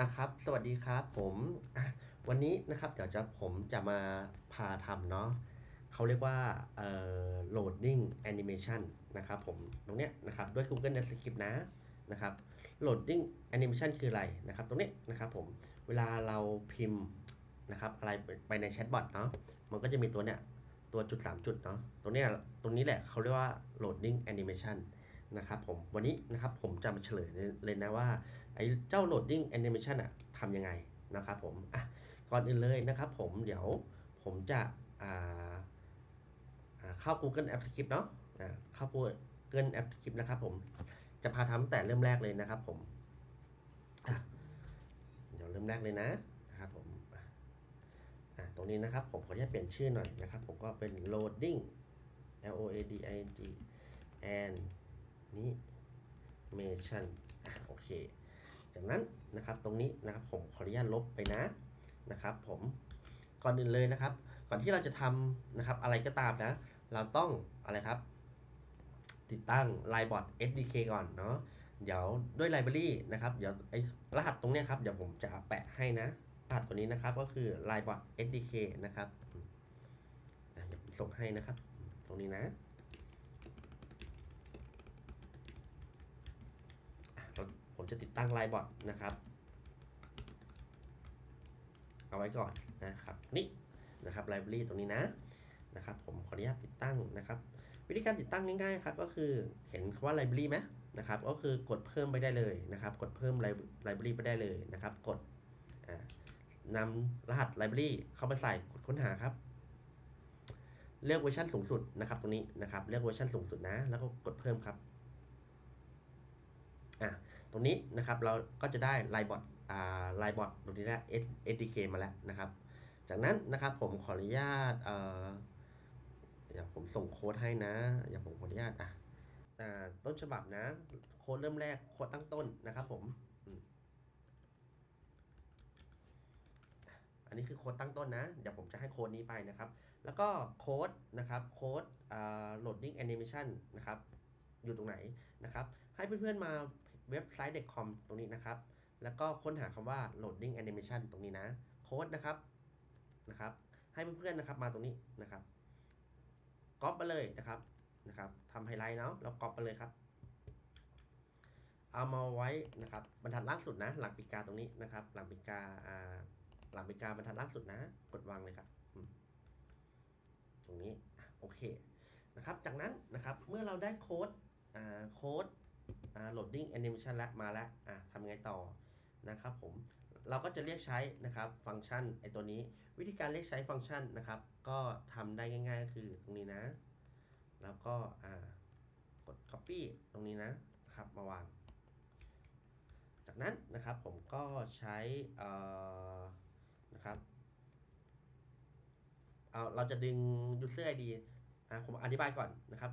อะครับ สวัสดีครับผมวันนี้นะครับเดี๋ยวจะผมจะมาพาทำเนาะเขาเรียกว่าเอ่อ loading animation นะครับผมตรงเนี้ยนะครับด้วย Google Script นะนะครับ loading animation คืออะไรนะครับ ตรงเนี้ยนะครับผมเวลาเราพิมพ์นะครับอะไรไปในแชทบอทเนาะมันก็จะมีตัวเนี้ยตัวจุด 3 จุดเนาะตรงเนี้ยตรงนี้แหละเขาเรียกว่า loading animation นะครับผมวันนี้นะครับผมจะมาเฉลยเลยนะว่าไอ้เจ้า loading animation อะทำยังไงนะครับผมอะก่อนอื่นเลยนะครับผมเดี๋ยวผมจะอ่าเข้า Google App Script เนาะอ่าเข้า Google App Script นะครับผมจะพาทำแต่เริ่มแรกเลยนะครับผมอะเดี๋ยวเริ่มแรกเลยนะนะครับผมอะอะตรงนี้นะครับผมขออนุญาตเปลี่ยนชื่อหน่อยนะครับ ผมก็เป็น loading L O A D I N G and นี่ animation อะโอเค จากนั้นนะครับตรงนี้นะครับผมขออนุญาตลบไปนะนะครับ ผมก่อนอื่นเลยนะครับ ก่อนที่เราจะทำนะครับอะไรก็ตามนะ เราต้องอะไรครับ ติดตั้ง Linebot SDK ก่อนเนาะเดี๋ยวด้วย Library นะครับเดี๋ยวไอ้รหัสตรงเนี้ยครับเดี๋ยวผมจะแปะให้นะรหัสตัวนี้นะครับก็คือ Linebot SDK นะครับอะเดี๋ยวผมส่งให้นะครับ ตรงนี้นะ ผมจะติดตั้งไลน์บอทนะครับ เอาไว้ก่อนนะครับนี่นะครับไลบรารีตรงนี้นะนะครับผมขออนุญาตติดตั้งนะครับ วิธีการติดตั้งง่ายๆครับก็คือเห็นคำว่าไลบรารีไหมนะครับก็คือกดเพิ่มไปได้เลยนะครับ กดเพิ่มไลบรารีไปได้เลยนะครับ กดนำรหัสไลบรารีเข้าไปใส่กดค้นหาครับ เลือกเวอร์ชันสูงสุดนะครับตรงนี้นะครับ เลือกเวอร์ชันสูงสุดนะ แล้วก็กดเพิ่มครับอะ รงนี้นะครับเราก็จะได้ไลบอทอ่าไลบอทตรงนี้แล้ว SDK มาแล้วนะครับ จากนั้นนะครับผมขออนุญาตเอ่อเดี๋ยวผมส่งโค้ดให้นะเดี๋ยวผมขออนุญาตอะต้นฉบับนะ โค้ดเริ่มแรกโค้ดตั้งต้นนะครับผมอันนี้คือโค้ดตั้งต้นนะ เดี๋ยวผมจะให้โค้ดนี้ไปนะครับ แล้วก็โค้ดนะครับ โค้ด loading animation นะครับ อยู่ตรงไหนนะครับ ให้เพื่อนๆมา เว็บไซต์เด็กคอมตรงนี้นะครับ แล้วก็ค้นหาคำว่า loading animation ตรงนี้นะโค้ดนะครับนะครับ ให้เพื่อนๆนะครับมาตรงนี้นะครับก๊อปไปเลยนะครับนะครับทำไฮไลท์เนาะแล้วก๊อปไปเลยครับ เอามาไว้นะครับบรรทัดล่างสุดนะ หลังปีกาตรงนี้นะครับ หลังปีกาอ่าหลังปีกาบรรทัดล่างสุดนะ กดวางเลยครับตรงนี้โอเคนะครับ จากนั้นนะครับเมื่อเราได้โค้ดโค้ด อ่าโค้ดอ่า loading animation แล้วมาแล้วอะทำไงต่อนะครับผมเราก็จะเรียกใช้นะครับฟังก์ชันไอตัวนี้ วิธีการเรียกใช้ฟังก์ชันนะครับ ก็ทำได้ง่าย ๆ ก็คือตรงนี้นะ แล้วก็อ่ากด copy ตรงนี้นะครับมาวาง จากนั้นนะครับผมก็ใช้เอ่อนะครับเอาเราจะดึง user ID อะผมอธิบายก่อนนะครับ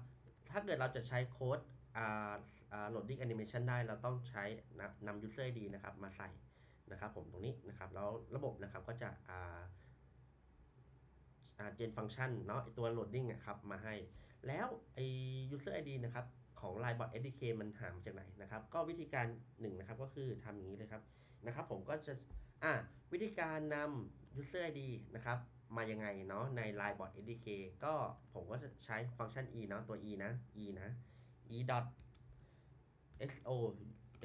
ถ้าเกิดเราจะใช้โค้ด อ่าอ่า loading animation ได้เราต้องใช้นะนำ user ID นะครับมาใส่นะครับผมตรงนี้นะครับแล้วระบบนะครับก็จะอ่าอ่า gen function เนาะตัว loading นะครับมาให้ แล้วไอ user ID นะครับของ Linebot SDK มันหามาจากไหนนะครับ ก็วิธีการหนึ่งนะครับก็คือทำอย่างนี้เลยครับนะครับผมก็จะอ่าวิธีการนำ user ID นะครับมายังไงเนาะใน Linebot SDK ก็ผมก็จะใช้ฟังก์ชัน e เนาะตัว e นะ e นะ e dot s o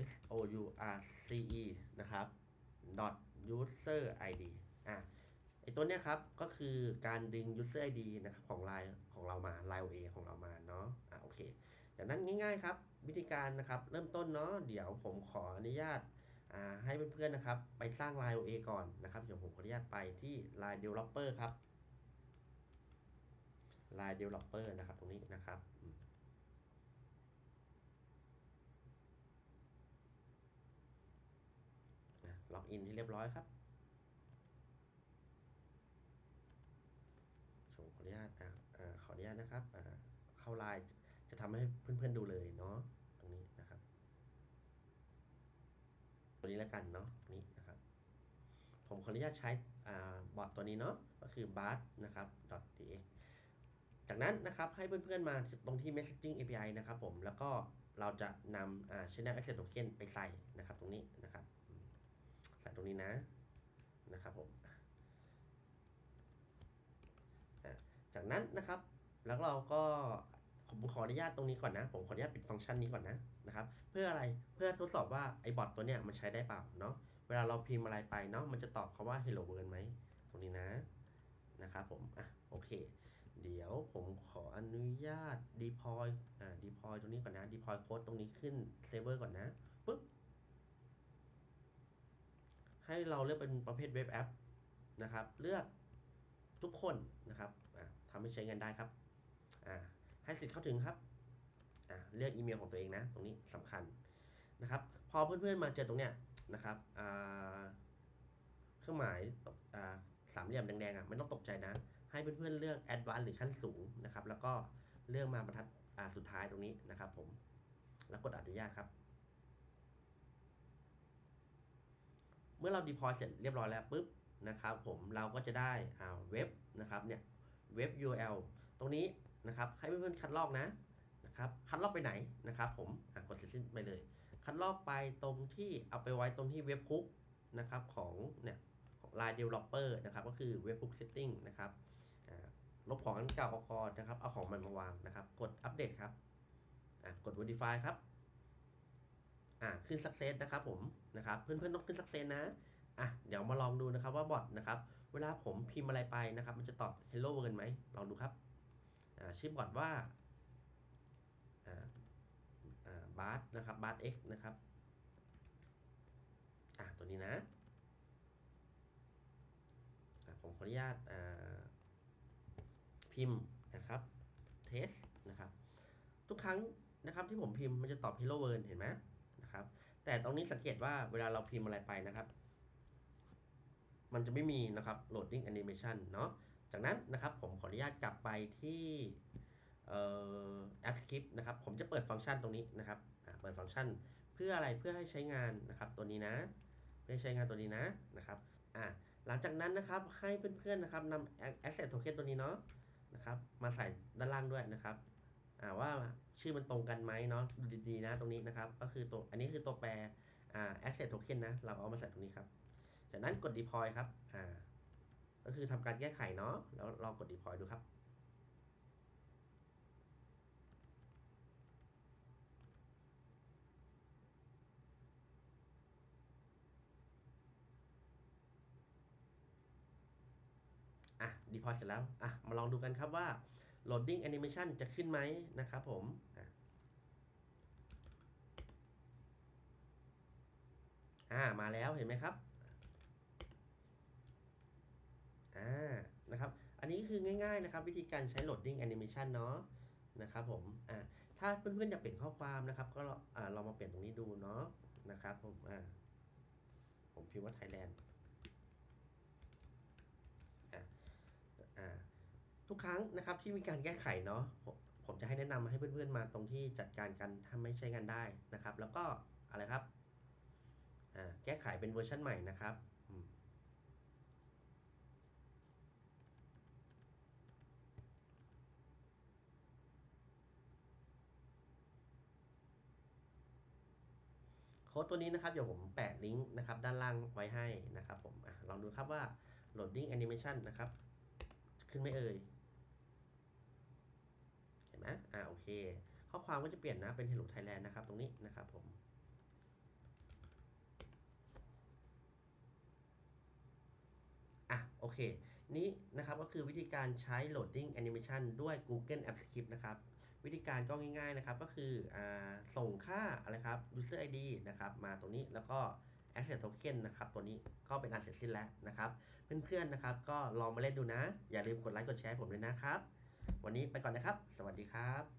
s o u r c e นะครับ dot user id อะไอตัวเนี้ยครับ ก็คือการดึง user id นะครับของ line ของเรามา line OA ของเรามาเนาะอะโอเคจากนั้นง่ายๆครับ วิธีการนะครับเริ่มต้นเนาะเดี๋ยวผมขออนุญาตอ่าให้เพื่อนๆนะครับ ไปสร้าง line OA ก่อนนะครับ เดี๋ยวผมขออนุญาตไปที่ line developer ครับ line developer นะครับตรงนี้นะครับอืมอะ ล็อกอินที่เรียบร้อยครับผมขออนุญาตอ่าอ่าขออนุญาตนะครับอ่าเข้าไลน์จะทำให้เพื่อนๆดูเลยเนาะตรงนี้นะครับตัวนี้แล้วกันเนาะตรงนี้นะครับ ผมขออนุญาตใช้อ่าบอทตัวนี้เนาะก็คือ bart นะครับ .dx จากนั้นนะครับให้เพื่อนๆมาตรงที่ messaging API นะครับผมแล้วก็เราจะนำอ่า channel access token ไปใส่นะครับตรงนี้นะครับ อืมใส่นี้นะนะครับผมจากนั้นนะครับ แล้วเราก็ผมขออนุญาตตรงนี้ก่อนนะ ผมขออนุญาตปิดฟังก์ชันนี้ก่อนนะนะครับ เพื่ออะไรเพื่อทดสอบว่าไอ้บอทตัวเนี้ยมันใช้ได้เปล่าเนาะเวลาเราพิมพ์อะไรไปเนาะมันจะตอบคาว่า hello world ไหมตรงนี้นะนะครับผมอะโอเค เดี๋ยวผมขออนุญาต deploy อ่า deploy ตรงนี้ก่อนนะ deploy code ตรงนี้ขึ้น server ก่อนนะปึ๊บ ให้เราเลือกเป็นประเภทเว็บแอปนะครับ เลือกทุกคนนะครับอ่าทำให้ใช้งานได้ครับ ให้สิทธิ์เข้าถึงครับ เลือกอีเมลของตัวเองนะ ตรงนี้สำคัญนะครับ พอเพื่อนๆมาเจอตรงเนี้ยนะครับเครื่องหมายาสามเหลี่ยมแดงๆอะไม่ต้องตกใจนะ ให้เพื่อนๆเลือก Advanced หรือขั้นสูงนะครับ แล้วก็เลือกมาบรรทัดสุดท้ายตรงนี้นะครับผม แล้วกดอนุญาตครับ เมื่อเรา deploy เสร็จเรียบร้อยแล้วปุ๊บนะครับผมเราก็จะได้อ่าเว็บนะครับเนี่ยเว็บ URL ตรงนี้นะครับให้เพื่อนๆคัดลอกนะนะครับคัดลอกไปไหนนะครับผมอะกดเสร็จสิ้นไปเลย คัดลอกไปตรงที่เอาไปไว้ตรงที่เว็บคุกนะครับของเนี่ยของ Line Developer นะครับก็คือเว็บคุก Setting นะครับอ่าลบของอันเก่าออกก่อนนะครับเอาของใหม่มาวางนะครับ กดอัปเดตครับอะกด Verify ครับ อ่าขึ้น Success นะครับผมนะครับเพื่อนๆต้องขึ้น Success นะอะเดี๋ยวมาลองดูนะครับว่าบอทนะครับเวลาผมพิมพ์อะไรไปนะครับ มันจะตอบ Hello World ไหมลองดูครับอ่าชื่อบอทว่าอ่าอ่าบาร์นะครับบาร์ X นะครับอะตัวนี้นะอะผมขออนุญาตอ่าพิมพ์นะครับเทสนะครับ ทุกครั้งนะครับที่ผมพิมพ์มันจะตอบ Hello World เห็นไหม นะครับ แต่ตรงนี้สังเกตว่าเวลาเราพิมพ์อะไรไปนะครับ มันจะไม่มีนะครับ loading animation เนาะจากนั้นนะครับผมขออนุญาตกลับไปที่แอป script นะครับ ผมจะเปิดฟังก์ชันตรงนี้นะครับเปิดฟังก์ชันเพื่ออะไรเพื่อให้ใช้งานนะครับตัวนี้นะเพื่อใช้งานตัวนี้นะนะครับอ่าหลังจากนั้นนะครับให้เพื่อนๆนะครับนำ access token ตัวนี้เนาะนะครับมาใส่ด้านล่างด้วยนะครับอ่าว่า ชื่อมันตรงกันไหมเนาะดูดีๆนะตรงนี้นะครับ ก็คือตัวอันนี้คือตัวแปรอ่า access token นะ เราเอามาใส่ตรงนี้ครับ จากนั้นกด deploy ครับอ่าก็คือทำการแก้ไขเนาะแล้วลองกด deploy ดูครับอะ deploy เสร็จแล้วอะมาลองดูกันครับว่า loading animation จะขึ้นไหมนะครับผมอ่ามาแล้วเห็นไหมครับอ่านะครับ อันนี้คือง่ายๆนะครับ วิธีการใช้ loading animation เนาะนะครับผมอ่าถ้าเพื่อนๆอยากเปลี่ยนข้อความนะครับ ก็องอ่าลองมาเปลี่ยนตรงนี้ดูเนาะนะครับผมอ่าผมพิมพ์ว่า Thailand อ่า อ่า ทุก ครั้งนะครับที่มีการแก้ไขเนาะผมจะให้แนะนำให้เพื่อนๆมาตรงที่จัดการกันทำให้ใช้งานได้นะครับ แล้วก็อะไรครับแก้ไขเป็นเวอร์ชันใหม่นะครับโค้ดตัวนี้นะครับเดี๋ยวผมแปะลิงก์นะครับด้านล่างไว้ให้นะครับผมอลองดูครับว่า loading animation นะครับ ขึ้นไม่เอ่ย อ่าโอเค ข้อความก็จะเปลี่ยนนะเป็น Hello Thailand นะครับ ตรงนี้นะครับผมอะโอเค นี่นะครับก็คือวิธีการใช้ loading animation ด้วย Google Apps Script นะครับ วิธีการก็ง่ายๆนะครับ ก็คืออ่าส่งค่าอะไรครับ user ID นะครับ มาตรงนี้แล้วก็ access token นะครับ ตัวนี้ก็เป็นอันเสร็จสิ้นแล้วนะครับ เพื่อนๆนะครับ ก็ลองมาเล่นดูนะ อย่าลืมกดไลค์กดแชร์ให้ผมด้วยนะครับ วันนี้ไปก่อนนะครับ สวัสดีครับ